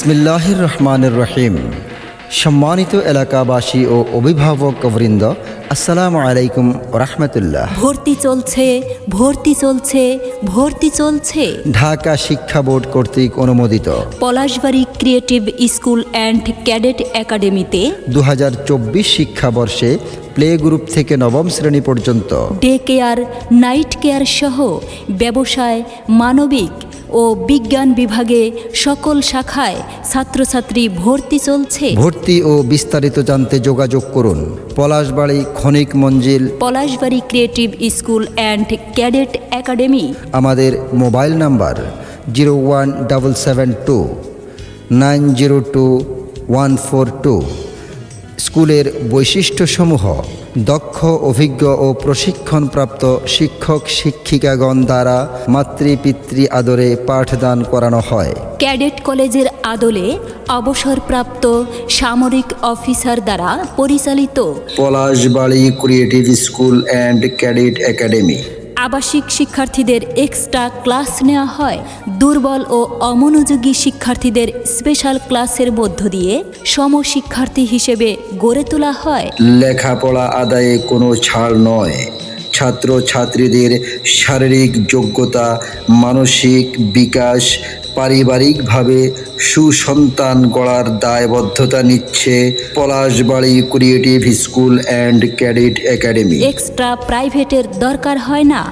বিসমিল্লাহির রহমানির রহিম সম্মানিত এলাকাবাসী ও অভিভাবকবৃন্দ আসসালামু আলাইকুম রহমতুল্লাহ। ভর্তি চলছে ভর্তি চলছে ভর্তি চলছে। ঢাকা শিক্ষা বোর্ড কর্তৃক অনুমোদিত। Palashbari creative school and cadet একাডেমিতে দু হাজার চব্বিশ শিক্ষাবর্ষে প্লে গ্রুপ থেকে নবম শ্রেণি পর্যন্ত। ডে কেয়ার নাইট কেয়ার সহ ব্যবসায় মানবিক ও বিজ্ঞান বিভাগে সকল শাখায় ছাত্রছাত্রী ভর্তি চলছে। ভর্তি ও বিস্তারিত জানতে যোগাযোগ করুন। Palashbari Khanik Manzil. Palashbari creative school and cadet academy. আমাদের mobile number zero one double seven two nine zero two one four two. স্কুলের বৈশিষ্ট্যসমূহ। দক্ষ অভিজ্ঞ ও প্রশিক্ষণপ্রাপ্ত শিক্ষক শিক্ষিকাগণ দ্বারা মাতৃপিতৃ আদরে পাঠদান করানো হয়। ক্যাডেট কলেজের আদলে অবসরপ্রাপ্ত সামরিক অফিসার দ্বারা পরিচালিত। Palashbari creative school and cadet academy. আবাসিক শিক্ষার্থীদের এক্সট্রা ক্লাস নেওয়া হয়। দুর্বল ও অমনোযোগী শিক্ষার্থীদের স্পেশাল ক্লাসের মধ্য দিয়ে সমশিক্ষার্থী হিসেবে গড়ে তোলা হয়। লেখাপড়া আদায়ে কোনো ছাড় নয়। ছাত্র ছাত্রীদের শারীরিক যোগ্যতা, মানসিক বিকাশ পারিবারিকভাবে সুসন্তান গড়ার দায়বদ্ধতা নিচ্ছে Palashbari creative school and cadet academy extra প্রাইভেটের দরকার হয় না।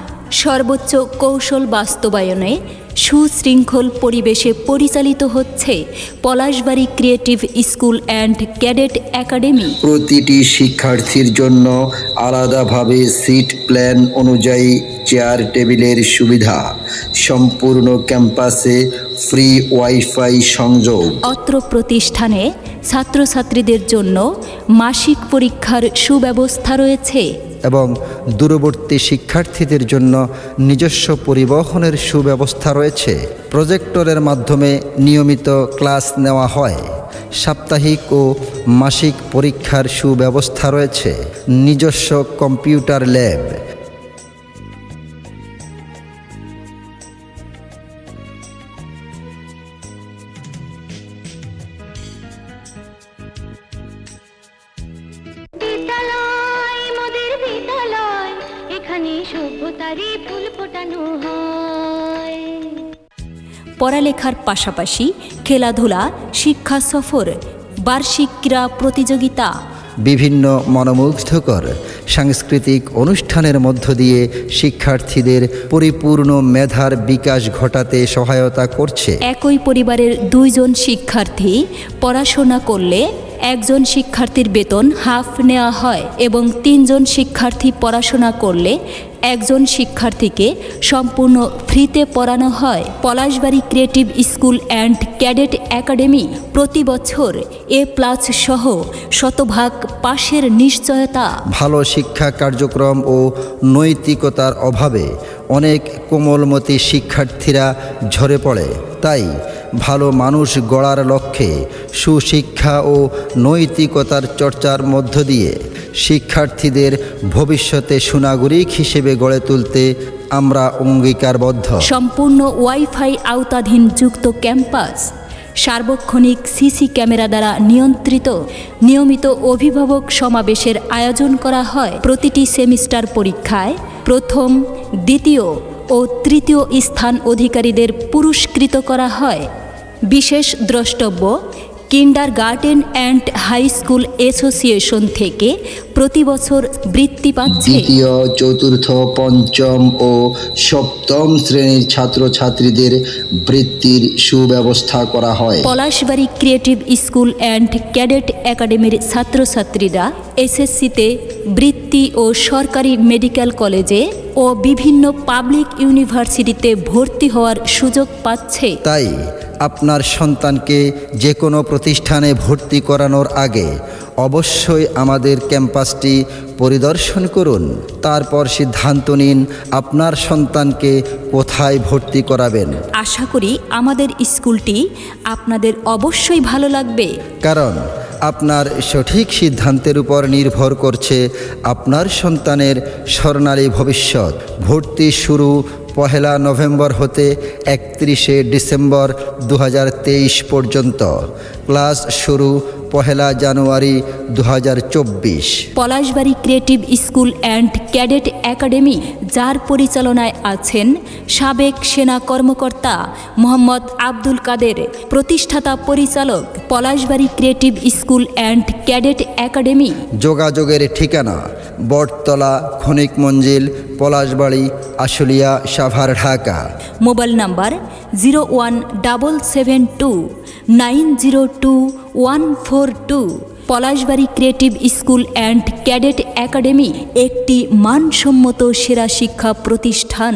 সর্বোচ্চ কৌশল বাস্তবায়নে সুশৃঙ্খল পরিবেশে পরিচালিত হচ্ছে Palashbari creative school and cadet academy প্রতিটি শিক্ষার্থীর জন্য আলাদাভাবে সিট প্ল্যান অনুযায়ী চেয়ার টেবিলের সুবিধা। সম্পূর্ণ ক্যাম্পাসে ফ্রি ওয়াইফাই সংযোগ। অত্র প্রতিষ্ঠানে ছাত্রছাত্রীদের জন্য মাসিক পরীক্ষার সুব্যবস্থা রয়েছে। এবং দূরবর্তী শিক্ষার্থীদের জন্য নিজস্ব পরিবহনের সুব্যবস্থা রয়েছে। প্রজেক্টরের মাধ্যমে নিয়মিত ক্লাস নেওয়া হয়। সাপ্তাহিক ও মাসিক পরীক্ষার সুব্যবস্থা রয়েছে। নিজস্ব কম্পিউটার ল্যাব। ফুল ফোটানো হয়। পড়ালেখার পাশাপাশি খেলাধুলা শিক্ষা সফর বার্ষিক ক্রীড়া প্রতিযোগিতা। বিভিন্ন মনোমুগ্ধকর সাংস্কৃতিক অনুষ্ঠানের মধ্য দিয়ে শিক্ষার্থীদের পরিপূর্ণ মেধার বিকাশ ঘটাতে সহায়তা করছে। একই পরিবারের দুইজন শিক্ষার্থী পড়াশোনা করলে একজন শিক্ষার্থীর বেতন হাফ নেওয়া হয় এবং তিনজন শিক্ষার্থী পড়াশোনা করলে একজন শিক্ষার্থীকে সম্পূর্ণ ফ্রিতে পড়ানো হয়। Palashbari creative school and cadet academy প্রতি বছর এ প্লাস সহ শতভাগ পাশের নিশ্চয়তা। ভালো শিক্ষা কার্যক্রম ও নৈতিকতার অভাবে অনেক কোমলমতি শিক্ষার্থীরা ঝরে পড়ে। তাই ভালো মানুষ গড়ার লক্ষ্যে সুশিক্ষা ও নৈতিকতার চর্চার মধ্য দিয়ে শিক্ষার্থীদের ভবিষ্যতে সুনাগরিক হিসেবে গড়ে তুলতে আমরা অঙ্গীকারবদ্ধ। সম্পূর্ণ ওয়াইফাই আওতাধীন যুক্ত ক্যাম্পাস, সার্বক্ষণিক সিসি ক্যামেরা দ্বারা নিয়ন্ত্রিত, নিয়মিত অভিভাবক সমাবেশের আয়োজন করা হয় প্রতিটি সেমিস্টার পরীক্ষায় প্রথম, দ্বিতীয় ও তৃতীয় স্থান অধিকারীদের পুরস্কৃত করা হয়। বিশেষ দ্রষ্টব্য kinder garden and high school association থেকে প্রতি বছর বৃত্তি পাচ্ছে দ্বিতীয় চতুর্থ পঞ্চম ও সপ্তম শ্রেণির ছাত্রছাত্রীদের বৃত্তির সুব্যবস্থা করা হয়। Palashbari creative school and cadet একাডেমির ছাত্রছাত্রীরা এসএসসিতে বৃত্তি ও সরকারি মেডিকেল কলেজে ও বিভিন্ন পাবলিক ইউনিভার্সিটিতে ভর্তি হওয়ার সুযোগ পাচ্ছে। তাই আপনার সন্তানকে যে কোনো প্রতিষ্ঠানে ভর্তি করানোর আগে অবশ্যই আমাদের ক্যাম্পাসটি পরিদর্শন করুন। তারপর সিদ্ধান্ত নিন আপনার সন্তানকে কোথায় ভর্তি করাবেন। আশা করি আমাদের স্কুলটি আপনাদের অবশ্যই ভালো লাগবে। কারণ আপনার সঠিক সিদ্ধান্তের উপর নির্ভর করছে আপনার সন্তানের স্বর্ণালী ভবিষ্যৎ। ভর্তি শুরু পহেলা নভেম্বর হতে একত্রিশে ডিসেম্বর দু হাজার তেইশ পর্যন্ত। ক্লাস শুরু পহেলা জানুয়ারি দু হাজার চব্বিশ। Palashbari creative school and cadet academy যার পরিচালনায় আছেন সাবেক সেনা কর্মকর্তা মোহাম্মদ আব্দুল কাদের। প্রতিষ্ঠাতা পরিচালক Palashbari creative school and cadet academy. যোগাযোগের ঠিকানা বটতলা খনিক মঞ্জিল Palashbari Ashulia Savar Dhaka mobile number zero one double seven two nine zero two one four two Palashbari creative school and cadet academy একটি মানসম্মত সেরা শিক্ষা প্রতিষ্ঠান।